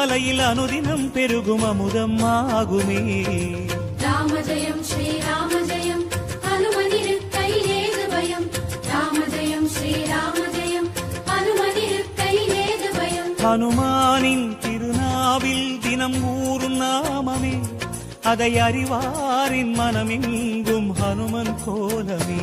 மலையில் அனுதினம் பெருகும் அமுதம் ஆகுமே. ராம ஜெயம் ஸ்ரீராம ஜெயம் ஹனுமானின் திருநாவில் தினம் ஊறும் நாமமே. அதை அறிவாரின் மனமெங்கும் ஹனுமன் கோலமே.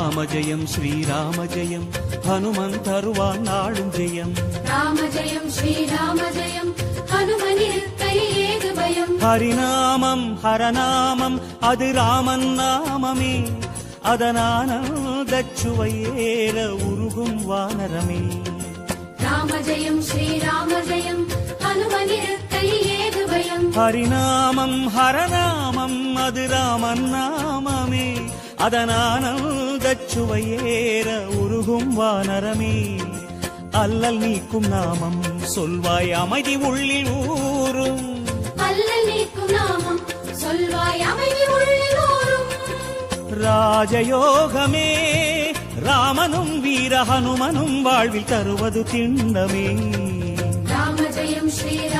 ராம ஜெயம் ஸ்ரீராம ஜெயம் ஹனுமன் தருவான் நாளும் ஜெயம். ராம ஜெயம் ஸ்ரீராம ஜெயம் ஹரிநாமம் ஹரநாமம் அது ராமன் நாமமே. அதனானந்த சுவையேற உருகும் வானரமே. ராம ஜெயம் ஸ்ரீராம ஜெயம் ஹரிநாமம் ஹரநாமம் அது ராமன் நாமமே. அதனானந்த சுவையேற உருகும் வானரமே. அல்லல் நீக்கும் நாமம் சொல்வாய் அமைதி உள்ளில் ஊரும் அல்லல் நீக்கும் நாமம் சொல்வாய் அமைதி உள்ளில் ஊரும் ராஜயோகமே ராமனும் வீர ஹனுமனும் வாழ்வில் தருவது திண்ணமே ராம ஜெயம் ஸ்ரீராம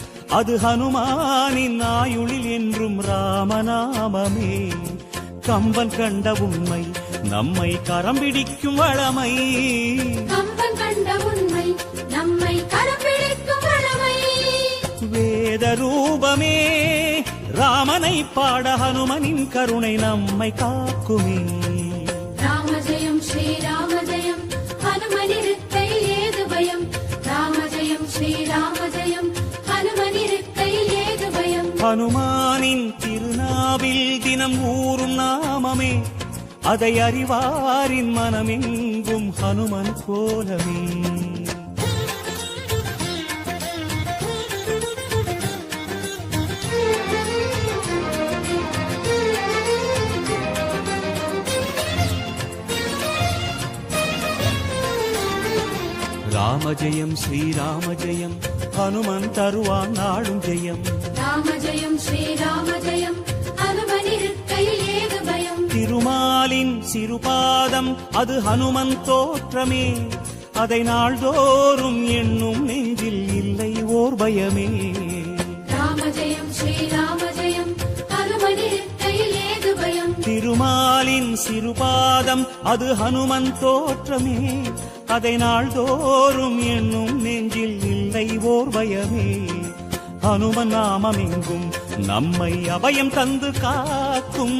அது ஹனுமானின் ஆயுளில் என்றும் ராமநாமமே. கம்பன் கண்ட உண்மை நம்மை கரம் பிடிக்கும் வளமை. கம்பன் கண்ட உண்மை நம்மை கரம் பிடிக்கும் வளமை. வேத ரூபமே ராமனை பாட ஹனுமனின் கருணை நம்மை காக்குமே. ராம ஜெயம் ஸ்ரீராம ஹனுமானின் திருநாவில் தினம் ஊறும் நாமமே அதை அறிவாரின் மனமெங்கும் ஹனுமன் கோலமே ராம ஜெயம் ஸ்ரீராம ஜெயம் ஹனுமன் தருவான் நாடும் ஜெயம். ராம ஜெயம் ஸ்ரீராம ஜெயம் ஹனுமனிருக்கை ஏது பயம்? திருமாலின் சிறுபாதம் அது ஹனுமன் தோற்றமே. அதை நாள்தோறும் எண்ணும் நெஞ்சில் இல்லை ஓர் பயமே. ராம ஜெயம் ஸ்ரீராம ஜெயம் பயம்? திருமாலின் சிறுபாதம் அது ஹனுமன் தோற்றமே. அதை நாள்தோறும் எண்ணும் நெஞ்சில் இல்லை ஓர் பயமே. ஹனுமன் நாமம் எங்கும் நம்மை அபயம் தந்து காக்கும்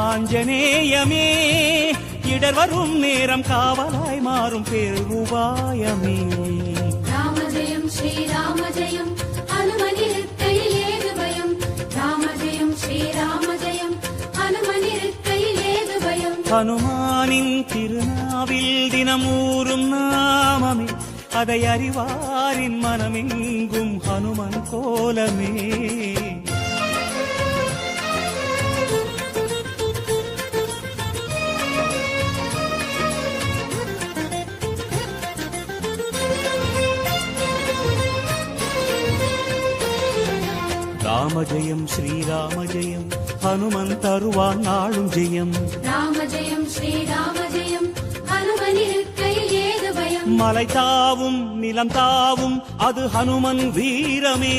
ஆஞ்சநேயமே இடர் வரும் நேரம் காவலாய் மாறும் பேருபாயமே ராம ஜெயம் பயம் ஹனுமானின் திருநாவில் தினமூறும் நாமமே அதை அறிவாரின் மனமெங்கும் ஹனுமன் கோலமே ஹனுமன் தருவான் நாளும் ஜெயம். ராம ஜெயம் ஸ்ரீராம ஜெயம் மலை தாவும் நிலம் தாவும் அது ஹனுமன் வீரமே.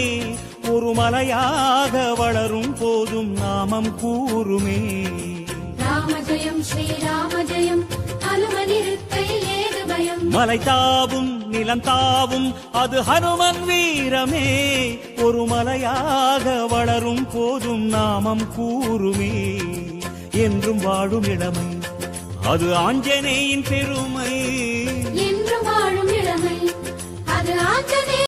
ஒரு மலையாக வளரும் போதும் நாமம் கூறுமே. ராம ஜெயம் ஸ்ரீராம ஜெயம் ஹனுமனிருக்கை ஏது பயம் மலை தாவும் நிலம் தாவும் அது ஹனுமன் வீரமே. ஒரு மலையாக வளரும் போதும் நாமம் கூறுமே. என்றும் வாழும் இளமை அது ஆஞ்சநேயின் பெருமை.